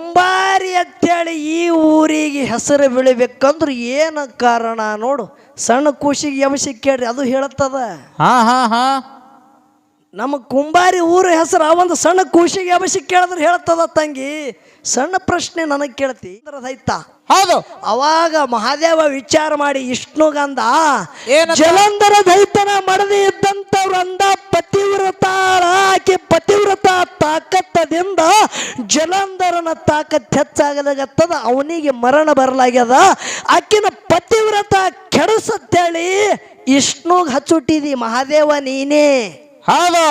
ಕುಂಬಾರಿ ಅಂತೇಳಿ ಈ ಊರಿಗೆ ಹೆಸರು ಬೆಳಿಬೇಕಂದ್ರೆ ಏನು ಕಾರಣ ನೋಡು. ಸಣ್ಣ ಖುಷಿಗೆ ಯಮಸಿ ಕೇಳ್ರಿ ಅದು ಹೇಳತ್ತದ ಹಾ ಹಾ ಹಾ. ನಮ್ಮ ಕುಂಬಾರಿ ಊರ ಹೆಸರು ಆ ಒಂದು ಸಣ್ಣ ಖುಷಿಗೆ ಯಮಸಿ ಕೇಳಿದ್ರೆ ಹೇಳ್ತದ ತಂಗಿ. ಸಣ್ಣ ಪ್ರಶ್ನೆ ನನಗೆ ಕೇಳ್ತಿ. ದೈತ ಹೌದು. ಅವಾಗ ಮಹಾದೇವ ವಿಚಾರ ಮಾಡಿ ಏನಂತ? ಜಲಂಧರ ದೈತನ ಮಡದಿ ಇದ್ದಂಥವ್ರಂದ ಪತಿವ್ರತ ಆಕೆ ಪತಿವ್ರತ ತಾಕತ್ತದಿಂದ ಜಲಂಧರನ ತಾಕತ್ ಹೆಚ್ಚಾಗಲಾಗತ್ತದ ಅವನಿಗೆ ಮರಣ ಬರಲಾಗ್ಯದ. ಆಕಿನ ಪತಿವ್ರತ ಕೆಡಸತ್ತೇಳಿ ವಿಷ್ಣುಗ್ ಹಚ್ಚುಟ್ಟಿದಿ ಮಹಾದೇವ ನೀನೇ. ಹೌದು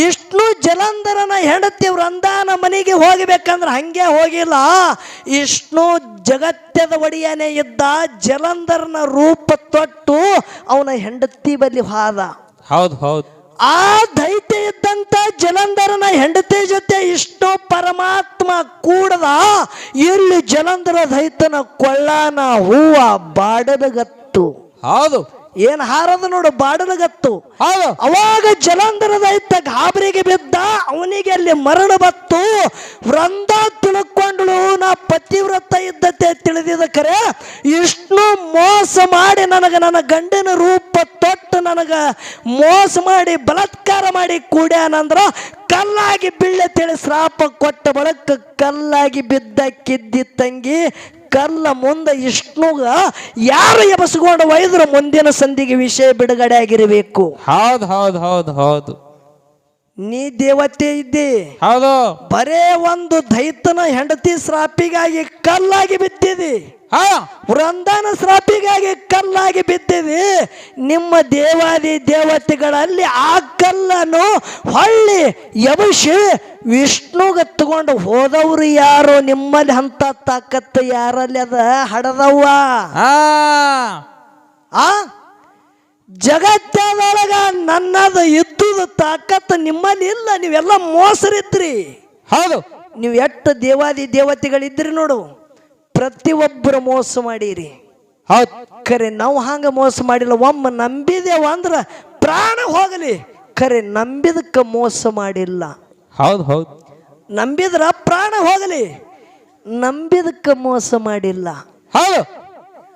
ಇಷ್ಟು ಜಲಂಧರನ ಹೆಂಡತಿ ವೃಂದಾನ ಮನೆಗೆ ಹೋಗಬೇಕಂದ್ರೆ ಹಂಗೆ ಹೋಗಿಲ್ಲ. ಇಷ್ಣು ಜಗತ್ತದ ಒಡೆಯನೇ ಇದ್ದ ಜಲಂಧರನ ರೂಪ ತೊಟ್ಟು ಅವನ ಹೆಂಡತಿ ಬಲ್ಲಿ ಹಾದ. ಹೌದು ಹೌದು. ಆ ದೈತ್ಯ ಇದ್ದಂತ ಜಲಂಧರನ ಹೆಂಡತಿ ಜೊತೆ ಇಷ್ಟು ಪರಮಾತ್ಮ ಕೂಡದ ಇಲ್ಲಿ ಜಲಂಧರ ದೈತನ ಕೊಳ್ಳಾನ ಹೂವ ಬಾಡದಗತ್ತು ಹೌದು. ಏನ್ ಹಾರದ ನೋಡು ಬಾಡಲಗತ್ತು ಅವಾಗ ಜಲಂಧರದ ಇತ್ತ ಗಾಬರಿಗೆ ಬಿದ್ದ ಅವನಿಗೆ ಅಲ್ಲಿ ಮರಣ ಬತ್ತು ವೃಂದ ತಿಳ್ಕೊಂಡ್ಳು ನಾ ಪತಿವ್ರತ ಇದ್ದತೆ ತಿಳಿದಿದ ಕರೆ ಇಷ್ಟು ಮೋಸ ಮಾಡಿ ನನಗೆ ನನ್ನ ಗಂಡನ ರೂಪ ತೊಟ್ಟು ನನಗ ಮೋಸ ಮಾಡಿ ಬಲತ್ಕಾರ ಮಾಡಿ ಕೂಡ್ಯಾನಂದ್ರ ಕಲ್ಲಾಗಿ ಬೀಳ್ಳೆ ತಿಳಿ ಶ್ರಾಪ ಕೊಟ್ಟ ಬಳಕ ಕಲ್ಲಾಗಿ ಬಿದ್ದ ಕಿದ್ದಿ ತಂಗಿ ಕಲ್ಲ ಮುಂದೆ ಇಷ್ಣುಗ ಯಾರು ಎಬಸ್ಕೊಂಡು ಒಯ್ದ್ರು ಮುಂದಿನ ಸಂಧಿಗೆ ವಿಷಯ ಬಿಡುಗಡೆ ಆಗಿರಬೇಕು. ಹೌದು ಹೌದು ಹೌದು ಹೌದು. ನೀ ದೇವತೆ ಇದ್ದಿ. ಹೌದು. ಬರೇ ಒಂದು ದೈತನ ಹೆಂಡತಿ ಶ್ರಾಪಿಗಾಗಿ ಕಲ್ಲಾಗಿ ಬಿದ್ದಿದಿ ಹಾ. ಸ್ರಾಪಿಗಾಗಿ ಶ್ರಾಪಿಗಾಗಿ ಕಲ್ಲಾಗಿ ಬಿದ್ದಿದಿ ನಿಮ್ಮ ದೇವಾದಿ ದೇವತೆಗಳಲ್ಲಿ ಆ ಕಲ್ಲನ್ನು ಹೊಳ್ಳಿ ಯಬಶಿ ವಿಷ್ಣುಗೆ ತಗೊಂಡು ಹೋದವ್ರು ಯಾರು? ನಿಮ್ಮಲ್ಲಿ ಅಂತ ತಾಕತ್ತು ಯಾರಲ್ಲಿ ಅದ? ಹಡದವ್ವ. ಆ? ಜಗತ್ತದೊಳಗ ನನ್ನದು ಇದ್ದುದು ತಾಕತ್ತು ನಿಮ್ಮಲ್ಲಿ ಇಲ್ಲ. ನೀವೆಲ್ಲ ಮೋಸರಿದ್ರಿ. ಹೌದು. ನೀವು ಎಷ್ಟು ದೇವಾದಿ ದೇವತೆಗಳಿದ್ರಿ ನೋಡು. ಪ್ರತಿಯೊಬ್ಬರು ಮೋಸ ಮಾಡೀರಿ. ಹೌದು ಖರೆ ನಾವು ಹಂಗ ಮೋಸ ಮಾಡಿಲ್ಲ. ಒಮ್ಮೆ ನಂಬಿದೆವು ಅಂದ್ರ ಪ್ರಾಣ ಹೋಗಲಿ. ಖರೆ ನಂಬಿದಕ್ಕೆ ಮೋಸ ಮಾಡಿಲ್ಲ. ಹೌದು ಹೌದು. ನಂಬಿದ್ರ ಪ್ರಾಣ ಹೋಗಲಿ. ನಂಬಿದಕ್ಕೆ ಮೋಸ ಮಾಡಿಲ್ಲ. ಹೌದು.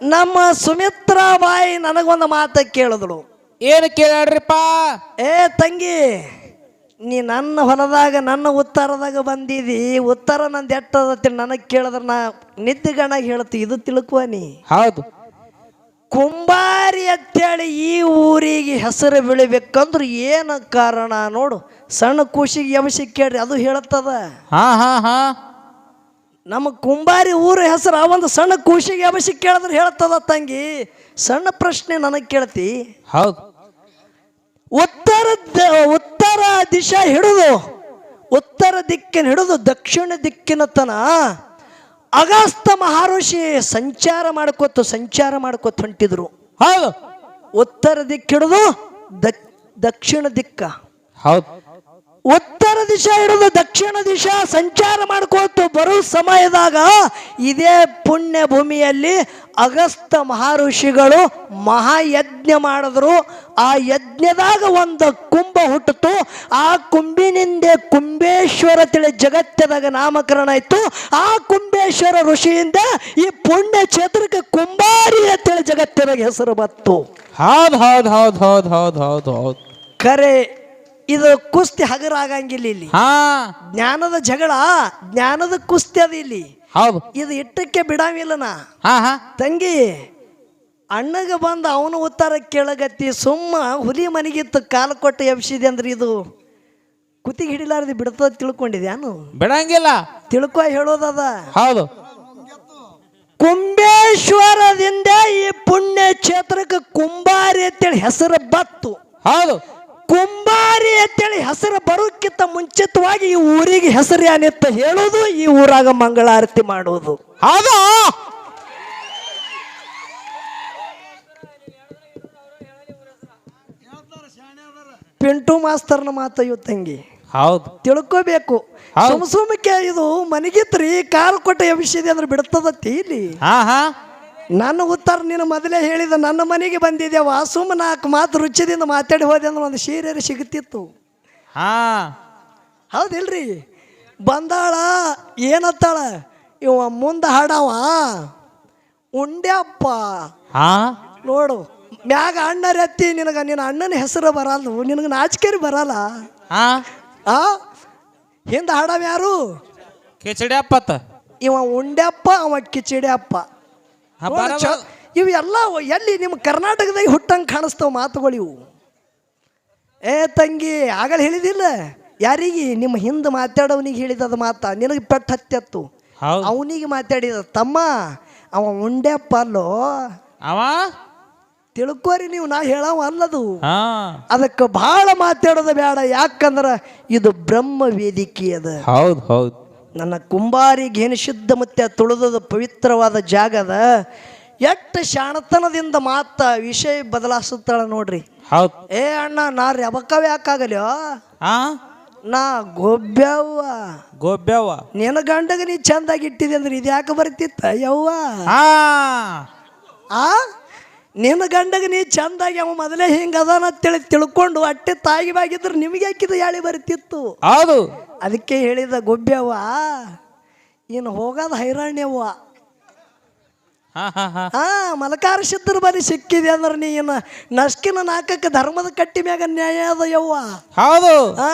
ನಮ್ಮ ಸುಮಿತ್ರಾ ಬಾಯಿ ನನಗೊಂದು ಮಾತ ಕೇಳಿದಳು ಏನು ಕೇಳ್ರಿಪ್ಪ ಏ ತಂಗಿ. ನೀ ನನ್ನ ಹೊಲದಾಗ ನನ್ನ ಉತ್ತರದಾಗ ಬಂದಿದಿ ಉತ್ತರ ನಂದು ಎಟ್ಟದತಿ ನನಗೆ ಕೇಳಿದ್ರೆ ನಾ ನಿದ್ದೆಗಣಾಗ ಹೇಳ್ತಿ ಇದು ತಿಳ್ಕೊ ನೀ. ಹೌದು. ಕುಂಬಾರಿ ಅಂತೇಳಿ ಈ ಊರಿಗೆ ಹೆಸರು ಬೆಳಿಬೇಕಂದ್ರೆ ಏನು ಕಾರಣ ನೋಡು. ಸಣ್ಣ ಖುಷಿಗೆ ಯಮಸಿ ಕೇಳ್ರಿ ಅದು ಹೇಳ್ತದ. ಹಾ ಹಾ ಹಾ. ನಮ್ಮ ಕುಂಬಾರಿ ಊರ ಹೆಸರು ಆ ಒಂದು ಸಣ್ಣ ಖುಷಿಗೆ ಯಮಸಿ ಕೇಳಿದ್ರೆ ಹೇಳ್ತದ ತಂಗಿ. ಸಣ್ಣ ಪ್ರಶ್ನೆ ನನಗೆ ಕೇಳ್ತಿ. ಹೌದು. ಉತ್ತರ ಉತ್ತರ ದಿಶಾ ಹಿಡಿದು ಉತ್ತರ ದಿಕ್ಕಿನ ಹಿಡಿದು ದಕ್ಷಿಣ ದಿಕ್ಕಿನ ತನ ಅಗಸ್ತ ಮಹರ್ಷಿ ಸಂಚಾರ ಮಾಡ್ಕೊತ ಸಂಚಾರ ಮಾಡ್ಕೋತ ಹೊಂಟಿದ್ರು. ಹೌದು. ಉತ್ತರ ದಿಕ್ಕಿಡಿದು ದಕ್- ದಕ್ಷಿಣ ದಿಕ್ಕ. ಹೌದು. ಉತ್ತರ ದಿಶಾ ಹಿಡಿದು ದಕ್ಷಿಣ ದಿಶಾ ಸಂಚಾರ ಮಾಡ್ಕೋತು ಬರೋ ಸಮಯದಾಗ ಇದೇ ಪುಣ್ಯ ಭೂಮಿಯಲ್ಲಿ ಅಗಸ್ತ ಮಹರ್ಷಿಗಳು ಮಹಾಯಜ್ಞ ಮಾಡಿದ್ರು. ಆ ಯಜ್ಞದಾಗ ಒಂದು ಕುಂಭ ಹುಟ್ಟಿತು ಆ ಕುಂಬಿನಿಂದ ಕುಂಬೇಶ್ವರ ತಿಳಿ ಜಗತ್ತದಾಗ ನಾಮಕರಣ ಆಯಿತು ಆ ಕುಂಬೇಶ್ವರ ಋಷಿಯಿಂದ ಈ ಪುಣ್ಯ ಕ್ಷೇತ್ರಕ್ಕೆ ಕುಂಬಾರಿ ಅಂತೇಳಿ ಜಗತ್ತದಾಗ ಹೆಸರು ಬತ್ತು ಹೌದು ಹೌದು ಹೌದು ಹೌದು ಹೌದು ಹೌದು ಹೌದು. ಖರೆ ಇದು ಕುಸ್ತಿ ಹಗರ ಆಗಂಗಿಲ್ಲ ಇಲ್ಲಿ. ಹಾ. ಜ್ಞಾನದ ಜಗಳ ಜ್ಞಾನದ ಕುಸ್ತಿ ಅದ ಇಲ್ಲಿ. ಹೌದು. ಇದು ಇಟ್ಟಕ್ಕೆ ಬಿಡಾವಿಲ್ಲನ ಹಾ ಹಾ. ತಂಗಿ ಅಣ್ಣಗ ಬಂದ ಅವನು ಉತ್ತರ ಕೇಳಗತ್ತಿ ಸುಮ್ಮ ಹುಲಿ ಮನೆಗಿತ್ತು ಕಾಲು ಕೊಟ್ಟು ಎಬ್ಸಿದೆ ಅಂದ್ರೆ ಇದು ಕುತ್ತಿಗೆ ಹಿಡಿಲಾರ್ದು ಬಿಡ್ತದ ತಿಳ್ಕೊಂಡಿದ್ಯಾನು ಬಿಡಂಗಿಲ್ಲ. ತಿಳ್ಕೊ ಹೇಳೋದದ. ಹೌದು. ಕುಂಬೇಶ್ವರದಿಂದ ಈ ಪುಣ್ಯ ಕ್ಷೇತ್ರಕ್ಕೆ ಕುಂಬಾರಿ ಅಂತೇಳಿ ಹೆಸರು ಬತ್ತು. ಹೌದು. ಕುಂಬಾರಿ ಅಂತೇಳಿ ಹೆಸರು ಬರೋಕ್ಕಿಂತ ಮುಂಚಿತವಾಗಿ ಈ ಊರಿಗೆ ಹೆಸರು ಏನಿತ್ತ ಹೇಳೋದು ಈ ಊರಾಗ ಮಂಗಳಾರತಿ ಮಾಡೋದು. ಹೌದು. ಪಿಂಟು ಮಾಸ್ತರ್ನ ಮಾತ ಇವ್ ತಂಗಿ. ಹೌದು. ತಿಳ್ಕೋಬೇಕು. ಸುಮ್ ಸುಮ್ಕೆ ಇದು ಮನೆಗಿತ್ರಿ ಕಾಲು ಕೊಟ್ಟ ಎಬ್ಸಿದೆ ಅಂದ್ರೆ ಬಿಡ್ತದತ್ತಿ ಇಲ್ಲಿ ಹಾ ಹಾ ನನ್ನ ಉತ್ತರ ನೀನು ಮೊದಲೇ ಹೇಳಿದ ನನ್ನ ಮನೆಗೆ ಬಂದಿದೆ ಸುಮ್ಮ ನಾಲ್ಕು ಮಾತು ರುಚಿದಿಂದ ಮಾತಾಡಿ ಹೋದೆ ಅಂದ್ರೆ ಒಂದು ಸೀರೆ ಸಿಗುತ್ತಿತ್ತು. ಹಾ. ಹೌದಿಲ್ರಿ? ಬಂದಾಳ ಏನತ್ತಾಳ? ಇವ ಮುಂದೆ ಹಾಡವ. ಉಂಡ್ಯಪ್ಪ. ಹಾ? ನೋಡು ಮ್ಯಾಗ ಅಣ್ಣರ ಎತ್ತಿ ನಿನಗ ನಿನ್ನ ಅಣ್ಣನ ಹೆಸರು ಬರಲ್ಲ ನಿನಗೆ ನಾಚಿಕೆರಿ ಬರಲ್ಲ. ಹಾ? ಆ? ಹಿಂದೆ ಹಾಡವ ಯಾರು? ಕಿಚಡಿ ಅಪ್ಪತ್ತ ಇವ ಉಂಡ್ಯಪ್ಪ ಅವ ಕಿಚಿಡ್ಯಪ್ಪ. ಹಾ, ನೋಡು, ಬರಬ- ಚ- ಇವು ಎಲ್ಲ ನಿಮ್ಮ ಕರ್ನಾಟಕದಾಗ ಹುಟ್ಟಂಗೆ ಕಾಣಿಸ್ತಾವ ಮಾತುಗಳು ಇವು? ಏ ತಂಗಿ ಆಗಲ್ಲ ಹೇಳಿದಿಲ್ಲ? ಯಾರಿಗೆ? ನಿಮ್ಮ ಹಿಂದೆ ಮಾತಾಡೋನಿಗೆ ಹೇಳಿದದ ಮಾತ. ನಿನಗೆ ಪೆಟ್ಟು ಹತ್ತೆತ್ತು ಹೌದು. ಅವನಿಗೆ ಮಾತಾಡಿದ ತಮ್ಮ ಅವ ಉಂಡ್ಯಪ್ಪ ಅಲ್ಲೋ ಅವ? ತಿಳ್ಕೋರಿ ನೀವು ನಾ ಹೇಳವ ಅಲ್ಲದು. ಹಾ. ಅದಕ್ಕೆ ಭಾಳ ಮಾತಾಡೋದು ಬೇಡ ಯಾಕಂದ್ರೆ ಇದು ಬ್ರಹ್ಮ ವೇದಿಕೆ ಅದ. ಹೌದು ಹೌದು. ನನ್ನ ಕುಂಬಾರಿ ಏನು ಶುದ್ಧ ಮತ್ತೆ ತುಳಿದದ ಪವಿತ್ರವಾದ ಜಾಗದ ಎಷ್ಟು ಶಾಣತನದಿಂದ ಮಾತ ವಿಷಯ ಬದಲಾಯಿಸುತ್ತಾಳ ನೋಡ್ರಿ. ಹೌದು. ಏ ಅಣ್ಣ ನಾ ರೆಬಕವೇ ಯಾಕಾಗಲ್ಯೋ ಹಾ ನಾ ಗೋಬ್ಯವ್ವ. ಗೋಬ್ಯವ್ವ? ನಿನ್ನ ಗಂಡಗ ನೀ ಚಂದಾಗಿ ಇಟ್ಟಿದೆ ಅಂದ್ರೆ ಇದು ಯಾಕೆ ಬರ್ತಿತ್ತ ಯವ್ವ? ಆ. ನಿನ್ನ ಗಂಡಗ ನೀ ಚಂದಾಗಿ ಅವ ಮೊದಲೇ ಹಿಂಗೆ ಅದಾನ ತಿಳಿ ತಿಳ್ಕೊಂಡು ಅಟ್ಟೆ ತಾಯಿ ಬಾಗಿದ್ರೆ ನಿಮಗೆ ಹಾಕಿದ ಯಾಳಿ ಬರ್ತಿತ್ತು ಹೌದು. ಅದಕ್ಕೆ ಹೇಳಿದ ಗೊಬ್ಬ್ಯವ್ವ ಇನ್ನು ಹೋಗೋದು ಹೈರಾಣ್ಯವ್ವ. ಹಾ ಹಾ ಹಾ. ಹಾ ಮಲಕಾರ ಸಿದ್ಧರ ಬರಿ ಸಿಕ್ಕಿದೆ ಅಂದ್ರೆ ನೀನು ನಸ್ಕಿನ ನಾಲ್ಕಕ್ಕೆ ಧರ್ಮದ ಕಟ್ಟಿ ಮ್ಯಾಗ ನ್ಯಾಯ ಅದ ಯವ್ವ ಹೌದು. ಹಾ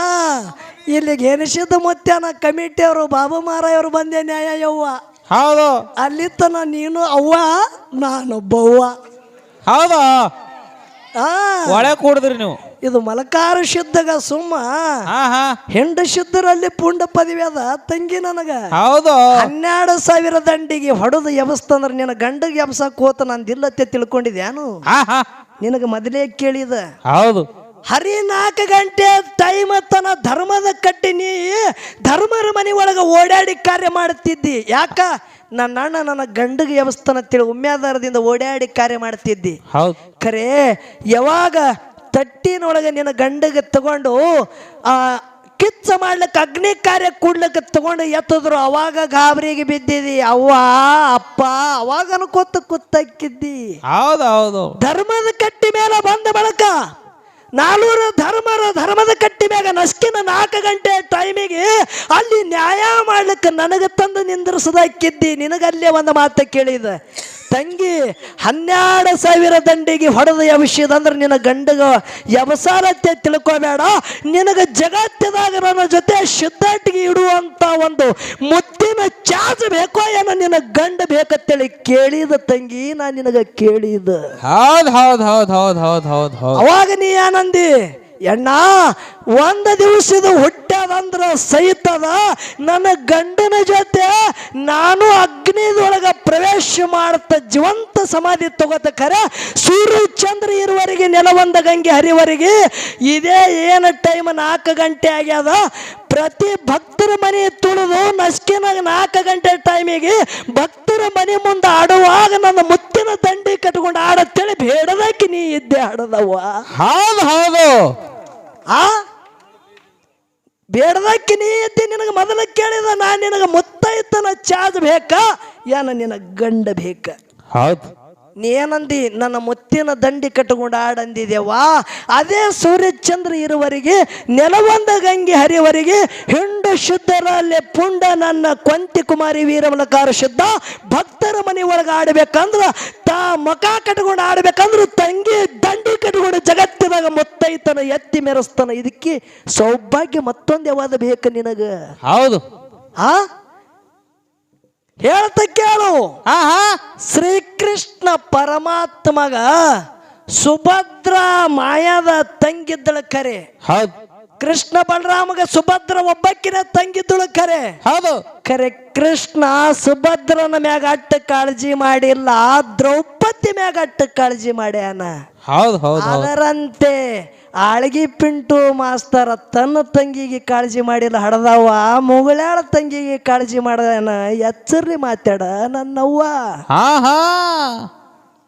ಇಲ್ಲಿಗೆ ಏನಿಸಿದ್ದ ಮುತ್ಯಾನ ಕಮಿಟಿಯವರು ಬಾಬು ಮಾರಾಯವರು ಬಂದೆ ನ್ಯಾಯ ಯವ್ವ ಹೌದು. ಅಲ್ಲಿ ತನ ನೀನು ಅವ್ವ ನಾನೊಬ್ಬವ್ವ. ಹೌದಾ. ಹಾ. ಒಳೆ ಕೂಡಿದ್ರಿ ನೀವು. ಇದು ಮಲಕಾರ ಶುದ್ಧಗ ಸುಮ್ಮ. ಹೆಂಡ ಶುದ್ಧರಲ್ಲಿ ಪುಂಡ ಪದವಿ ಅದ ತಂಗಿ ನನಗ. ಹೌದು. ಹನ್ನೆರಡು ಸಾವಿರ ದಂಡಿಗೆ ಹೊಡೆದು ಎಬಸ್ತಂದ್ರ ನಿನ್ನ ಗಂಡಗೆ ಎಬ್ಸಕ್ ಹೋತ ನಂದಿಲ್ಲತ್ತೆ ತಿಳ್ಕೊಂಡಿದ್ಯಾನು ನಿನಗೆ ಮೊದಲೇ ಕೇಳಿದ. ಹೌದು. ಹರಿ ನಾಲ್ಕು ಗಂಟೆ ಟೈಮ್ ತನ ಧರ್ಮದ ಕಟ್ಟಿ ನೀ ಧರ್ಮರ ಮನೆ ಒಳಗೆ ಓಡಾಡಿ ಕಾರ್ಯ ಮಾಡುತ್ತಿದ್ದಿ ಯಾಕ? ನನ್ನ ಅಣ್ಣ ನನ್ನ ಗಂಡಗೆ ಎಬಸ್ತಾನ ತಿಳಿ ಉಮ್ಮ್ಯಾದಾರದಿಂದ ಓಡಾಡಿ ಕಾರ್ಯ ಮಾಡ್ತಿದ್ದಿ. ಹೌದು. ಖರೇ ಯಾವಾಗ ತಟ್ಟಿನೊಳಗೆ ನಿನ್ನ ಗಂಡಗೆ ತಗೊಂಡು ಆ ಕಿಚ್ಚ ಮಾಡ್ಲಿಕ್ಕೆ ಅಗ್ನಿ ಕಾರ್ಯ ಕೂಡ್ಲಿಕ್ಕೆ ತಗೊಂಡು ಎತ್ತಿದ್ರು. ಅವಾಗ ಗಾಬರಿಗೆ ಬಿದ್ದಿದಿ. ಅವ್ವ ಅಪ್ಪ ಅವಾಗ ಅನ್ಕೋತ ಕೂತಕ್ಕಿದ್ದಿ ಹೌದು ಹೌದು ಧರ್ಮದ ಕಟ್ಟಿ ಮೇಲೆ ಬಂದ ಬಳಕ ನಾಲ್ವರು ಧರ್ಮರ ಧರ್ಮದ ಕಟ್ಟಿ ಮ್ಯಾಗ ನಸ್ಕಿನ ನಾಲ್ಕು ಗಂಟೆ ಟೈಮಿಗೆ ಅಲ್ಲಿ ನ್ಯಾಯ ಮಾಡ್ಲಿಕ್ಕೆ ನನಗೆ ತಂದು ನಿಂದ್ರಿಸದಾಕಿದ್ದಿ. ನಿನಗಲ್ಲೇ ಒಂದು ಮಾತು ಕೇಳಿದ. ತಂಗಿ ಹನ್ನೆರಡು ಸಾವಿರ ದಂಡಿಗೆ ಹೊಡೆದ ವಿಷಯದಂದ್ರೆ ನಿನ್ನ ಗಂಡಗ ಯಬಸಾರತ್ತೆ ತಿಳ್ಕೋಬೇಡ. ನಿನಗೆ ಜಗತ್ತಿದಾಗ ನನ್ನ ಜೊತೆ ಶುದ್ಧಟ್ಟಿಗೆ ಇಡುವಂತ ಒಂದು ಮುತ್ತಿನ ಚಾರ್ಜ್ ಬೇಕೋ ಏನೋ ನಿನ್ನ ಗಂಡ ಬೇಕಂತೇಳಿ ಕೇಳಿದ ತಂಗಿ ನಾ ನಿನಗ ಕೇಳಿದ. ಹೌದು ಹೌದು ಹೌದು ಹೌದು ಹೌದು ಹೌದು ಹೌದು. ಅವಾಗ ನೀ ಏನಂದಿ ಎಣ್ಣ ಒಂದು ದಿವಸದ ಹುಟ್ಟದಂದ್ರ ಸಹಿತದ ನನ್ನ ಗಂಡನ ಜೊತೆ ನಾನು ಅಗ್ನಿದೊಳಗೆ ಪ್ರವೇಶ ಮಾಡ್ತಾ ಜೀವಂತ ಸಮಾಧಿ ತಗೋತ ಕರೆ ಸೂರ್ಯ ಚಂದ್ರ ಇರುವರೆಗೆ ನೆಲವಂದ ಗಂಗೆ ಹರಿವರೆಗೆ ಇದೇ ಏನು ಟೈಮ್ ನಾಲ್ಕು ಗಂಟೆ ಆಗ್ಯದ. ಪ್ರತಿ ಭಕ್ತರ ಮನೆ ತುಳಿದು ನಸ್ಕಿನಾಗ ನಾಲ್ಕು ಗಂಟೆ ಟೈಮಿಗೆ ಭಕ್ತರ ಮನೆ ಮುಂದೆ ಆಡುವಾಗ ನನ್ನ ಮುತ್ತಿನ ದಂಡಿ ಕಟ್ಕೊಂಡು ಆಡತ್ತೇಳಿ ಬೇಡದಕ್ಕೆ ನೀ ಇದ್ದೆ ಆಡದವ್ವ ಹೌದು ಹೌದು. ಆ? ಬೇಡದಕ್ಕೆ ನೀ ಇದ್ದೆ ನಿನಗೆ ಮೊದಲು ಕೇಳಿದ ನಾನು ನಿನಗೆ ಮುತ್ತೈತನ ಚಾದ ಬೇಕಾ? ಏನ ನಿನ ಗಂಡ ಬೇಕ? ಹೌದು. ನೀ ಏನಂದಿ? ನನ್ನ ಮುತ್ತಿನ ದಂಡಿ ಕಟ್ಟಿಕೊಂಡು ಆಡಂದಿದೆವಾ ಅದೇ ಸೂರ್ಯಚಂದ್ರ ಇರುವರಿಗೆ ನೆಲವಂದ ಗಂಗೆ ಹರಿವರೆಗೆ ಹಿಂಡು ಶುದ್ಧರಲ್ಲಿ ಪುಂಡ ನನ್ನ ಕೊಂತಿ ಕುಮಾರಿ ವೀರಮಲಕಾರ ಶುದ್ಧ ಭಕ್ತರ ಮನೆ ಒಳಗೆ ಆಡ್ಬೇಕಂದ್ರ ತಾ ಮುಖ ಕಟ್ಕೊಂಡು ಆಡ್ಬೇಕಂದ್ರ ತಂಗಿ ದಂಡಿ ಕಟ್ಕೊಂಡು ಜಗತ್ತಿನಾಗ ಮುತ್ತೈತನ ಎತ್ತಿ ಮೆರೆಸ್ತಾನ. ಇದಕ್ಕೆ ಸೌಭಾಗ್ಯ ಮತ್ತೊಂದು ಯಾವ್ದು ಬೇಕು ನಿನಗ? ಹೌದು. ಆ? ಹೇಳ್ತ ಕೇಳು. ಶ್ರೀಕೃಷ್ಣ ಪರಮಾತ್ಮಗ ಸುಭದ್ರ ಮಾಯದ ತಂಗಿದ್ದಳ ಕರೆ. ಹೌದು. ಕೃಷ್ಣ ಬಲರಾಮಗ ಸುಭದ್ರ ಒಬ್ಬಕ್ಕಿನ ತಂಗಿದ್ದಳು ಕರೆ. ಹೌದು. ಕರೆ ಕೃಷ್ಣ ಸುಭದ್ರನ ಮ್ಯಾಗ ಅಟ್ಟ ಕಾಳಜಿ ಮಾಡಿಲ್ಲ ದ್ರೌಪದಿ ಮ್ಯಾಗ ಅಟ್ಟ ಕಾಳಜಿ ಮಾಡ್ಯಾನ. ಹೌದು ಅದರಂತೆ ಆಳ್ಗಿ ಪಿಂಟು ಮಾಸ್ತರ ತನ್ನ ತಂಗಿಗೆ ಕಾಳಜಿ ಮಾಡಿಲ್ಲ ಹಡದವ್ವ ಮುಗಳಾಳ ತಂಗಿಗೆ ಕಾಳಜಿ ಮಾಡನ ಎಚ್ಚರಿ ಮಾತಾಡ ನನ್ನವ್ವ. ಹಾ ಹಾ.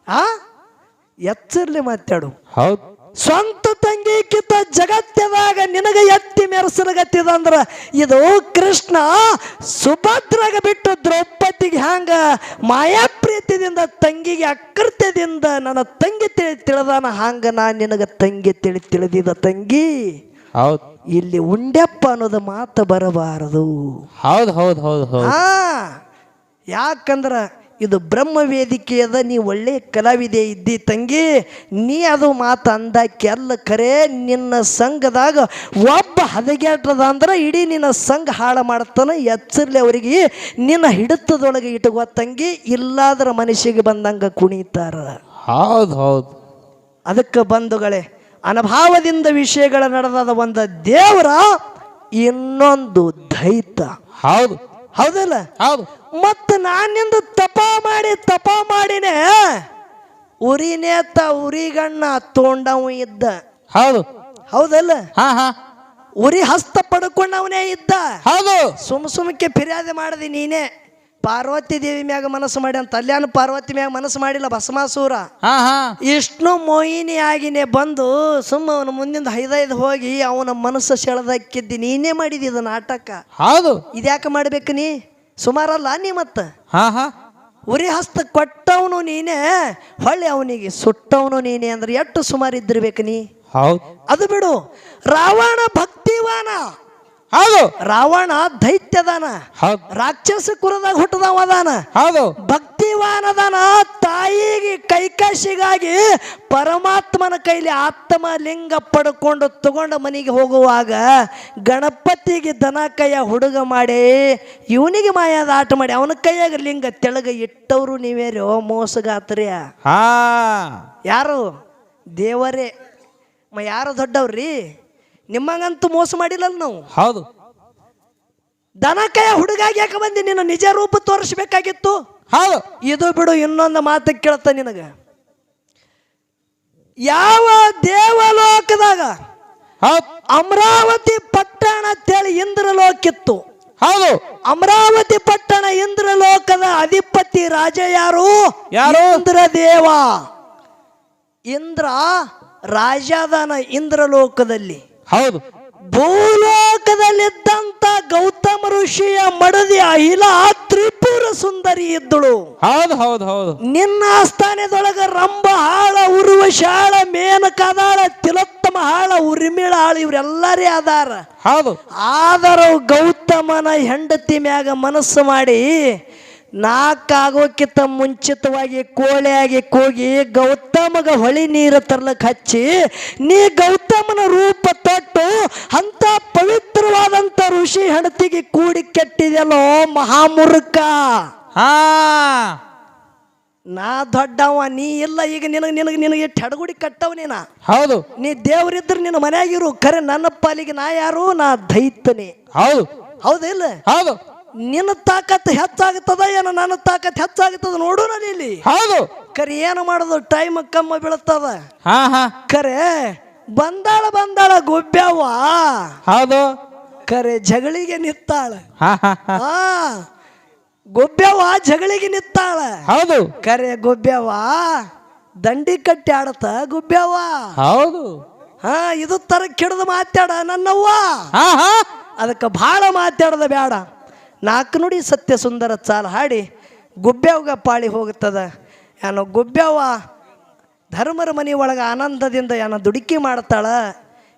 ಆ? ಎಚ್ಚರ್ಲಿ ಮಾತಾಡು. ಹೌದು. ಸ್ವಂತ ಕಿತ್ತ ಜಗತ್ತದಾಗ ನಿನಗ ಎತ್ತಿ ಮೆರೆಸಲಗತ್ತಿದಂದ್ರ ಇದು ಕೃಷ್ಣ ಸುಭದ್ರಾಗ ಬಿಟ್ಟು ದ್ರೌಪದಿಗೆ ಹ್ಯಾಂಗ ಮಾಯಾಪ್ರೀತಿದಿಂದ ತಂಗಿಗೆ ಅಕೃತ್ಯದಿಂದ ನನ್ನ ತಂಗಿ ತಿಳಿ ತಿಳಿದಾನ ಹಾಂಗ ನಾ ನಿನಗೆ ತಂಗಿ ತಿಳಿ ತಿಳಿದಿದ ತಂಗಿ? ಹೌದು. ಇಲ್ಲಿ ಉಂಡೆಪ್ಪ ಅನ್ನೋದು ಮಾತು ಬರಬಾರದು. ಹೌದು ಹೌದು ಹೌದು ಹೌದು. ಹಾ ಯಾಕಂದ್ರ ಇದು ಬ್ರಹ್ಮ ವೇದಿಕೆ ಅದ ನೀ ಒಳ್ಳೆ ಕಲಾವಿದೆ ಇದ್ದಿ ತಂಗಿ ನೀ ಅದು ಮಾತು ಅಂದ ಕೆಲ್ಲ ಕರೆ ನಿನ್ನ ಸಂಘದಾಗ ಒಬ್ಬ ಹದಗೆಟ್ರದ ಅಂದ್ರೆ ಇಡೀ ನಿನ್ನ ಸಂಘ ಹಾಳು ಮಾಡ್ತಾನೆ ಎಚ್ಚರ್ಲಿ ಅವರಿಗೆ ನಿನ್ನ ಹಿಡಿತದೊಳಗೆ ಇಟ್ಕೋ ತಂಗಿ ಇಲ್ಲಾದ್ರ ಮನುಷ್ಯಗೆ ಬಂದಂಗ ಕುಣಿತಾರ. ಹೌದು ಹೌದು. ಅದಕ್ಕೆ ಬಂಧುಗಳೇ ಅನುಭಾವದಿಂದ ವಿಷಯಗಳ ನಡೆದಾದ ಒಂದು ದೇವರ ಇನ್ನೊಂದು ದೈತ. ಹೌದು. ಹೌದಲ್ಲ? ಹೌದು. ಮತ್ತು ನಾನಿಂದ ತಪ ಮಾಡಿ ತಪ ಮಾಡಿನೇ ಉರಿನೇತ ಉರಿಗಣ್ಣ ತೋಂಡವ ಇದ್ದ. ಹೌದು. ಹೌದಲ್ಲ? ಹಾ ಹಾ. ಉರಿ ಹಸ್ತ ಪಡ್ಕೊಂಡವನೇ ಇದ್ದ. ಹೌದು. ಸುಮ್ ಸುಮ್ಕೆ ಫಿರ್ಯಾದಿ ಮಾಡದಿ ನೀನೇ. ಪಾರ್ವತಿ ದೇವಿ ಮ್ಯಾಗ ಮನಸ್ಸು ಮಾಡಿ ಅಂತ. ಅಲ್ಯಾನ ಪಾರ್ವತಿ ಮ್ಯಾಗ ಮನಸ್ಸು ಮಾಡಿಲ್ಲ ಭಸ್ಮಾಸೂರ? ಹಾ ಹಾ. ಇಷ್ಣು ಮೋಹಿನಿ ಆಗಿನೇ ಬಂದು ಸುಮ್ಮ ಅವನ ಮುಂದಿಂದ ಹೈದೈದು ಹೋಗಿ ಅವನ ಮನಸ್ಸು ಸೆಳೆದಕ್ಕಿದ್ದಿ. ನೀನೇ ಮಾಡಿದಿ ಇದು ನಾಟಕ. ಹೌದು. ಇದ್ಯಾಕೆ ಮಾಡ್ಬೇಕು ನೀ? ಸುಮಾರಲ್ಲ ನೀ ಮತ್ತ? ಹಾ ಹಾ. ಉರಿ ಹಸ್ತ ಕೊಟ್ಟವನು ನೀನೇ ಹೊಳ್ಳಿ ಅವನಿಗೆ ಸುಟ್ಟವನು ನೀನೇ ಅಂದ್ರೆ ಎಷ್ಟು ಸುಮಾರು ಇದ್ದಿರ್ಬೇಕು ನೀ? ಹೌದು. ಅದು ಬಿಡು. ರಾವಣ ಭಕ್ತಿವಾನ. ಹೌದು. ರಾವಣ ದೈತ್ಯದಾನ. ಹೌದು. ರಾಕ್ಷಸ ಕುಲದಾಗ ಹುಟ್ಟದವ ಅದಾನ ಹೌದು ಭಕ್ತಿವಾನದನ ತಾಯಿಗೆ ಕೈಕಾಶಿಗಾಗಿ ಪರಮಾತ್ಮನ ಕೈಲಿ ಆತ್ಮ ಲಿಂಗ ಪಡ್ಕೊಂಡು ತಗೊಂಡು ಮನೆಗೆ ಹೋಗುವಾಗ ಗಣಪತಿಗೆ ದನ ಕೈಯ ಹುಡುಗ ಮಾಡಿ ಇವನಿಗೆ ಮಾಯಾದ ಆಟ ಮಾಡಿ ಅವನ ಕೈಯಾಗ ಲಿಂಗ ತೆಳಗ ಇಟ್ಟವರು ನೀವೇ ರೀ ಓ ಮೋಸಗಾತ್ರಿಯ. ಯಾರು? ದೇವರೇ. ಮ ಯಾರು ದೊಡ್ಡವ್ರಿ? ನಿಮ್ಮಂಗಂತೂ ಮೋಸ ಮಾಡಿಲ್ಲಲ್ಲ ನಾವು? ಹೌದು. ದನ ಕೈಯ ಹುಡುಗಾಗಿ ಯಾಕೆ ಬಂದಿ? ನಿನ್ನ ನಿಜ ರೂಪ ತೋರಿಸ್ಬೇಕಾಗಿತ್ತು. ಹೌದು. ಇದು ಬಿಡು ಇನ್ನೊಂದು ಮಾತು ಕೇಳ್ತ ನಿನಗ. ಯಾವ ದೇವಲೋಕದಾಗ ಅಮರಾವತಿ ಪಟ್ಟಣ ಅಂತೇಳಿ ಇಂದ್ರಲೋಕಿತ್ತು. ಹೌದು. ಅಮರಾವತಿ ಪಟ್ಟಣ ಇಂದ್ರಲೋಕದ ಅಧಿಪತಿ ರಾಜ ಯಾರು? ಯಾರು? ಇಂದ್ರದೇವ. ಇಂದ್ರ ರಾಜಾದಾನ ಇಂದ್ರಲೋಕದಲ್ಲಿ. ಹೌದು. ಭೂಲೋಕದಲ್ಲಿದ್ದಂತ ಗೌತಮ ಋಷಿಯ ಮಡದಿ ಅಹಿಲ ತ್ರಿಪುರ ಸುಂದರಿ ಇದ್ದಳು. ಹೌದು ಹೌದು ಹೌದು. ನಿನ್ನ ಆಸ್ಥಾನದೊಳಗ ರಂಬ ಹಾಳ ಉರ್ವಶಾಳ ಮೇನಕದಾಳ ತಿಲೋತ್ತಮ ಹಾಳ ಉರ್ಮಿಳ ಹಾಳ ಇವರೆಲ್ಲರೇ ಅದಾರ. ಹೌದು. ಆದರೂ ಗೌತಮನ ಹೆಂಡತಿ ಮ್ಯಾಗ ಮನಸ್ಸು ಮಾಡಿ ನಾಲ್ಕಾಗೋಕ್ಕಿಂತ ಮುಂಚಿತವಾಗಿ ಕೋಳೆಯಾಗಿ ಕೂಗಿ ಗೌತಮಗ ಹೊಳಿ ನೀರು ತರ್ಲಕ್ಕೆ ಹಚ್ಚಿ ನೀ ಗೌತಮನ ರೂಪ ತೊಟ್ಟು ಅಂತ ಪವಿತ್ರವಾದಂಥ ಋಷಿ ಹೆಂಡತಿಗೆ ಕೂಡಿ ಕೆಟ್ಟಿದೆಯಲ್ಲೋ ಮಹಾಮುರುಕ ಹಾ. ನಾ ದೊಡ್ಡವ ನೀ ಇಲ್ಲ ಈಗ ನಿನಗೆ ನಿನಗೆ ನಿನಗೆ ಹಡಗುಡಿ ಕಟ್ಟವ ನೀನ? ಹೌದು. ನೀ ದೇವರಿದ್ರೆ ನಿನ್ನ ಮನೆಯಾಗಿರು ಖರೆ ನನ್ನ ಪಾಲಿಗೆ ನಾ ಯಾರು? ನಾ ದೈತನೇ ಹೌದು. ಹೌದಿಲ್ಲ ಹೌದು. ನಿನ್ನ ತಾಕತ್ ಹೆಚ್ಚಾಗುತ್ತದ ಏನೋ ನನ್ನ ತಾಕತ್ ಹೆಚ್ಚಾಗುತ್ತದ ನೋಡೋಣ ಇಲ್ಲಿ. ಹೌದು. ಕರೆ ಏನು ಮಾಡೋದು ಟೈಮ್ ಕಮ್ಮ ಬೀಳುತ್ತದ. ಹಾ ಹಾ. ಖರೆ ಬಂದಾಳ ಬಂದಾಳ ಗೊಬ್ಬ್ಯಾವ. ಹೌದು. ಕರೆ ಜಗಳಿಗೆ ನಿತ್ತಾಳ. ಹಾ ಹಾ ಹಾ. ಆ ಗೊಬ್ಬ್ಯಾವ ಜಗಳಿಗೆ ನಿತ್ತಾಳ. ಹೌದು. ಕರೆ ಗೊಬ್ಬ್ಯಾವ ದಂಡಿ ಕಟ್ಟಿ ಆಡತ ಗುಬ್ಬ್ಯಾವ. ಹೌದು. ಹಾ ಇದು ತರ ಕೆಡದು ಮಾತಾಡ ನನ್ನವ್ವ. ಹಾ ಹಾ. ಅದಕ್ಕೆ ಭಾಳ ಮಾತಾಡದ ಬೇಡ ನಾಲ್ಕು ನುಡಿ ಸತ್ಯ ಸುಂದರ ಚಾಲ ಹಾಡಿ ಗುಬ್ಬ್ಯಾವ್ಗ ಪಾಳಿ ಹೋಗುತ್ತದೆ ಏನೋ ಗುಬ್ಬ್ಯಾವ ಧರ್ಮರ ಮನೆ ಒಳಗೆ ಆನಂದದಿಂದ ಏನೋ ದುಡುಕಿ ಮಾಡ್ತಾಳ.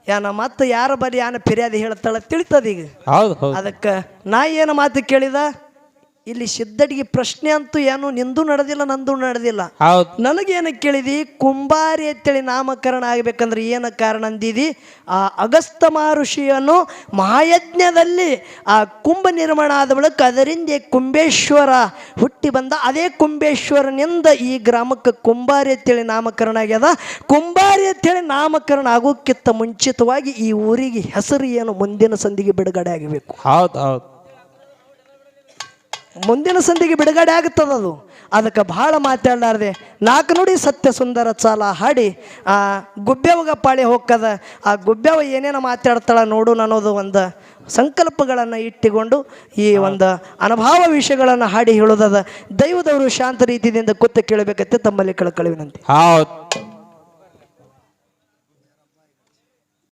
ಏನೋ ಮತ್ತೆ ಯಾರ ಬಲಿ ಏನೋ ಫಿರ್ಯಾದಿ ಹೇಳ್ತಾಳ ತಿಳಿತದ ಈಗ ಹೌದು ಹೌದು. ಅದಕ್ಕೆ ನಾ ಏನು ಮಾತು ಕೇಳಿದ? ಇಲ್ಲಿ ಸಿದ್ದಡಿಗೆ ಪ್ರಶ್ನೆ ಅಂತೂ ಏನು ನಿಂದು ನಡೆದಿಲ್ಲ ನಂದು ನಡೆದಿಲ್ಲ. ಹೌದು. ನನಗೇನು ಕೇಳಿದಿ? ಕುಂಬಾರಿ ಅಂತೇಳಿ ನಾಮಕರಣ ಆಗಬೇಕಂದ್ರೆ ಏನು ಕಾರಣ ಅಂದಿದಿ? ಆ ಅಗಸ್ತ ಮಹರ್ಷಿಯನ್ನು ಮಹಾಯಜ್ಞದಲ್ಲಿ ಆ ಕುಂಭ ನಿರ್ಮಾಣ ಆದ ಬಳಿಕ ಅದರಿಂದ ಕುಂಬೇಶ್ವರ ಹುಟ್ಟಿ ಬಂದ. ಅದೇ ಕುಂಬೇಶ್ವರನಿಂದ ಈ ಗ್ರಾಮಕ್ಕೆ ಕುಂಬಾರಿ ಅಂತೇಳಿ ನಾಮಕರಣ ಆಗ್ಯದ. ಕುಂಬಾರಿ ಅಂತೇಳಿ ನಾಮಕರಣ ಆಗೋಕ್ಕಿಂತ ಮುಂಚಿತವಾಗಿ ಈ ಊರಿಗೆ ಹೆಸರು ಏನು ಮುಂದಿನ ಸಂದಿಗೆ ಬಿಡುಗಡೆ ಆಗಬೇಕು. ಹೌದು ಹೌದು. ಮುಂದಿನ ಸಂಧಿಗೆ ಬಿಡುಗಡೆ ಆಗುತ್ತದೆ ಅದು. ಅದಕ್ಕೆ ಭಾಳ ಮಾತಾಡಲಾರ್ದೆ, ನಾಲ್ಕು ನುಡಿ ಸತ್ಯ ಸುಂದರ ಚಾಲ ಹಾಡಿ, ಆ ಗುಬ್ಬ್ಯವಾಗ ಪಾಳಿ ಹೋಗ್ತದ ಆ ಗುಬ್ಬ್ಯವ ಏನೇನು ಮಾತಾಡ್ತಾಳ ನೋಡು ಅನ್ನೋದು ಒಂದು ಸಂಕಲ್ಪಗಳನ್ನು ಇಟ್ಟುಕೊಂಡು ಈ ಒಂದು ಅನುಭವ ವಿಷಯಗಳನ್ನು ಹಾಡಿ ಹೇಳೋದದ. ದೈವದವರು ಶಾಂತ ರೀತಿಯಿಂದ ಕೂತು ಕೇಳಬೇಕಂತೆ ತಮ್ಮಲ್ಲಿ ಕಳಕಳಿ ಹೌದು.